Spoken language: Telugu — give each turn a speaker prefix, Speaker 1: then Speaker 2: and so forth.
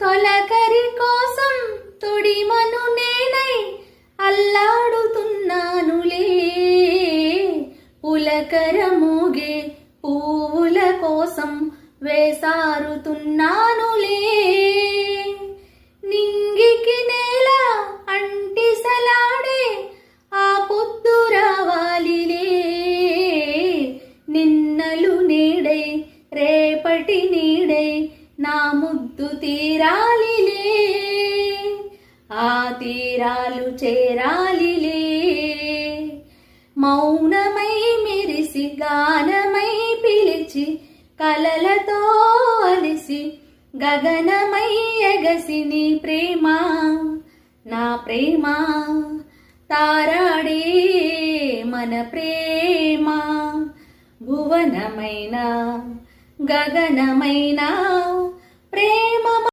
Speaker 1: తొలకరి కోసం తొడిమను నేనై అల్లాడుతున్నానులే. పులకర మూగే పువ్వుల కోసం వేసారుతున్నానులే. నింగికి నేల అంటిసలాడే ఆ పొద్దు రావాలిలే. నిన్నలు నీడై రేపటి నీడై నా ముద్దు తీరాలిలే. ఆ తీరాలు చేరాలిలే. మౌనమై మెరిసి గానమై పిలిచి కలలతో అలిసి గగనమై ఎగసి నీ ప్రేమ నా ప్రేమ. తారాడే మన ప్రేమ భువనమైన గగనమైనా